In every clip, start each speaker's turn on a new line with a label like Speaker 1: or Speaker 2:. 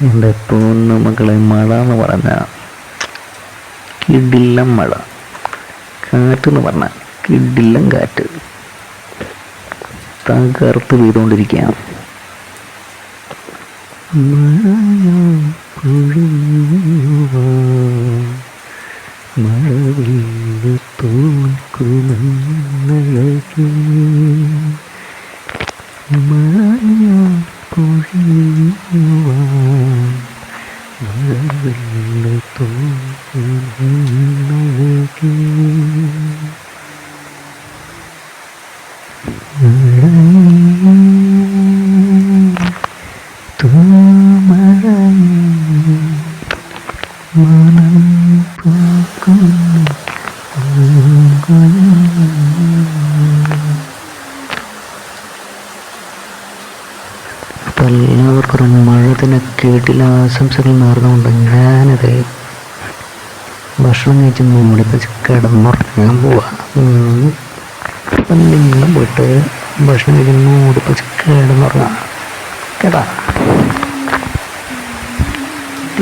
Speaker 1: എന്റെ തോന്നു മക്കളെ മഴ. എന്ന് പറഞ്ഞ കിടില്ലം മഴ കാറ്റ് എന്ന് പറഞ്ഞ കിടില്ലം കാറ്റ് തകർത്ത് പെയ്തുകൊണ്ടിരിക്കുകയാണ് മഴ പൊഴിയുവാൻ മഴവില്ല് തോൽക്കുമെന്നഴകി എല്ലാവർക്കും മഴ തന്നെ കേട്ടില്ല ആശംസകൾ നേർന്നുകൊണ്ട് ഞാനത് ഭക്ഷണം കഴിച്ച് മൂടിപ്പിച്ച് കിടന്നുറങ്ങാൻ പോവാ. പോയിട്ട് ഭക്ഷണം കഴിച്ച് മൂടിപ്പിച്ച് കിടന്നുറങ്ങാം. കേട്ടാ?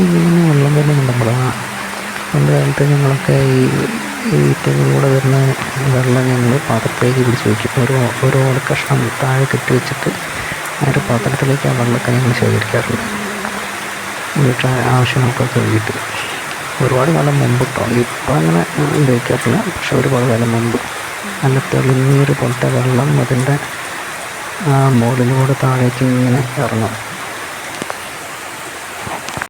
Speaker 1: ഇങ്ങനെ വെള്ളം തന്നെ ഉണ്ടപ്പോഴാണ് പണ്ട് കാലത്ത് ഞങ്ങളൊക്കെ ഈ ഈ തെങ്ങിലൂടെ വരുന്ന വെള്ളം ഞങ്ങൾ പാത്രത്തിലേക്ക് പിടിച്ച് വയ്ക്കും ഒരു ഓല കഷ്ണം താഴെ കെട്ടി വെച്ചിട്ട് ആ ഒരു പാത്രത്തിലേക്ക് ആ വെള്ളമൊക്കെ ഞങ്ങൾ ശേഖരിക്കാറുണ്ട്. വീട്ടിൽ ആവശ്യങ്ങൾക്കൊക്കെ വേണ്ടിയിട്ട്. ഒരുപാട് കാലം മുമ്പ് കേട്ടോ ഇപ്പം അങ്ങനെ ഉപയോഗിക്കാറില്ല. പക്ഷെ ഒരുപാട് കാലം മുമ്പ് നല്ല തെളിനീര് പോലത്തെ വെള്ളം അതിന്റെ ആ മുകളിലൂടെ താഴേക്ക് ഇങ്ങനെ ഇറങ്ങും.